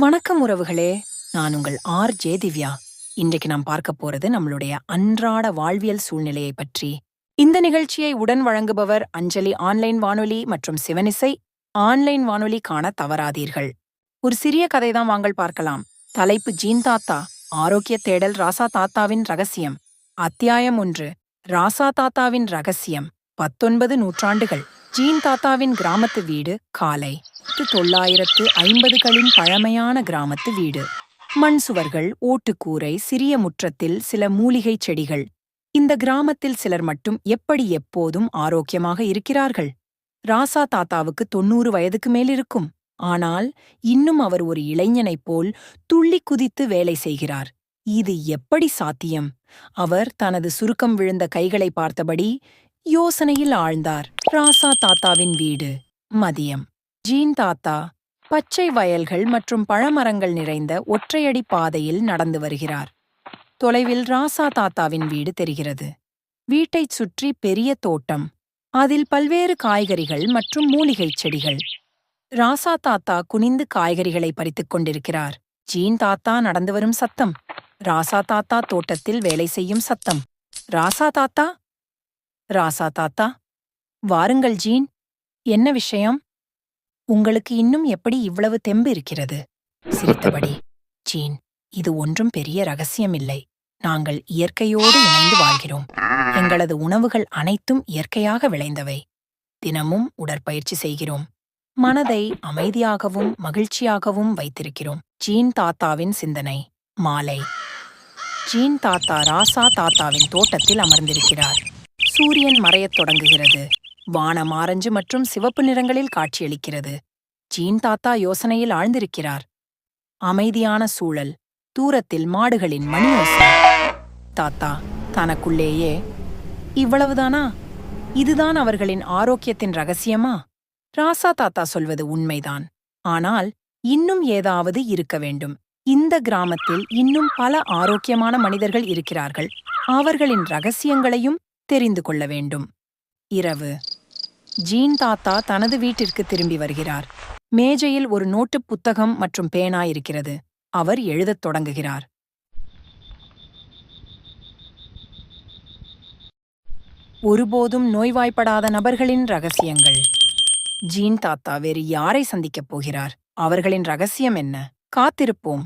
வணக்கம் உறவுகளே. நான் உங்கள் ஆர் ஜே திவ்யா. இன்றைக்கு நாம் பார்க்க போறது நம்மளுடைய அன்றாட வாழ்வியல் சூழ்நிலையை பற்றி. இந்த நிகழ்ச்சியை உடன் வழங்குபவர் அஞ்சலி ஆன்லைன் வானொலி மற்றும் சிவனிசை. ஆன்லைன் வானொலி காண தவறாதீர்கள். ஒரு சிறிய கதை தான் வாங்கள் பார்க்கலாம். தலைப்பு ஜீன் தாத்தா ஆரோக்கிய தேடல் ராசா தாத்தாவின் ரகசியம். அத்தியாயம் ஒன்று ராசா தாத்தாவின் ரகசியம். பத்தொன்பது நூற்றாண்டுகள். ஜீன் தாத்தாவின் கிராமத்து வீடு காலை. தொள்ளாயிரத்து ஐம்பதுகளின் பழமையான கிராமத்து வீடு. மண் சுவர்கள் ஓட்டுக்கூரை சிறிய முற்றத்தில் சில மூலிகை செடிகள். இந்த கிராமத்தில் சிலர் மட்டும் எப்படி எப்போதும் ஆரோக்கியமாக இருக்கிறார்கள்? ராசா தாத்தாவுக்கு தொன்னூறு வயதுக்கு மேல் இருக்கும். ஆனால் இன்னும் அவர் ஒரு இளைஞனைப் போல் துள்ளி குதித்து வேலை செய்கிறார். இது எப்படி சாத்தியம்? அவர் தனது சுருக்கம் விழுந்த கைகளை பார்த்தபடி யோசனையில் ஆழ்ந்தார். ராசா தாத்தாவின் வீடு மதியம். ஜீன் தாத்தா பச்சை வயல்கள் மற்றும் பழமரங்கள் நிறைந்த ஒற்றையடி பாதையில் நடந்து வருகிறார். தொலைவில் ராசா தாத்தாவின் வீடு தெரிகிறது. வீட்டைச் சுற்றி பெரிய தோட்டம் அதில் பல்வேறு காய்கறிகள் மற்றும் மூலிகைச் செடிகள். ராசா தாத்தா குனிந்து காய்கறிகளை பறித்துக் கொண்டிருக்கிறார். ஜீன் தாத்தா நடந்து வரும் சத்தம். ராசா தாத்தா தோட்டத்தில் வேலை செய்யும் சத்தம். ராசா தாத்தா? ராசா தாத்தா? வாருங்கள் ஜீன். என்ன விஷயம்? உங்களுக்கு இன்னும் எப்படி இவ்வளவு தெம்பு இருக்கிறது? சிரித்தபடி ஜீன் இது ஒன்றும் பெரிய ரகசியமில்லை. நாங்கள் இயற்கையோடு இணைந்து வாழ்கிறோம். எங்களது உணவுகள் அனைத்தும் இயற்கையாக விளைந்தவை. தினமும் உடற்பயிற்சி செய்கிறோம். மனதை அமைதியாகவும் மகிழ்ச்சியாகவும் வைத்திருக்கிறோம். ஜீன் தாத்தாவின் சிந்தனை. மாலை. ஜீன் தாத்தா ராசா தாத்தாவின் தோட்டத்தில் அமர்ந்திருக்கிறார். சூரியன் மறையத் தொடங்குகிறது. வானம் ஆரஞ்சு மற்றும் சிவப்பு நிறங்களில் காட்சியளிக்கிறது. ஜீன் தாத்தா யோசனையில் ஆழ்ந்திருக்கிறார். அமைதியான சூழல். தூரத்தில் மாடுகளின் மணி தாத்தா தனக்குள்ளேயே இவ்வளவுதானா? இதுதான் அவர்களின் ஆரோக்கியத்தின் ரகசியமா? ராசா தாத்தா சொல்வது உண்மைதான். ஆனால் இன்னும் ஏதாவது இருக்க வேண்டும். இந்த கிராமத்தில் இன்னும் பல ஆரோக்கியமான மனிதர்கள் இருக்கிறார்கள். அவர்களின் ரகசியங்களையும் தெரிந்து கொள்ள வேண்டும். இரவு. ஜீன் தாத்தா தனது வீட்டிற்கு திரும்பி வருகிறார். மேஜையில் ஒரு நோட்டுப் புத்தகம் மற்றும் பேனா இருக்கிறது. அவர் எழுதத் தொடங்குகிறார். ஒருபோதும் நோய்வாய்ப்படாத நபர்களின் ரகசியங்கள். ஜீன் தாத்தா வேறு யாரை சந்திக்கப் போகிறார்? அவர்களின் ரகசியம் என்ன? காத்திருப்போம்.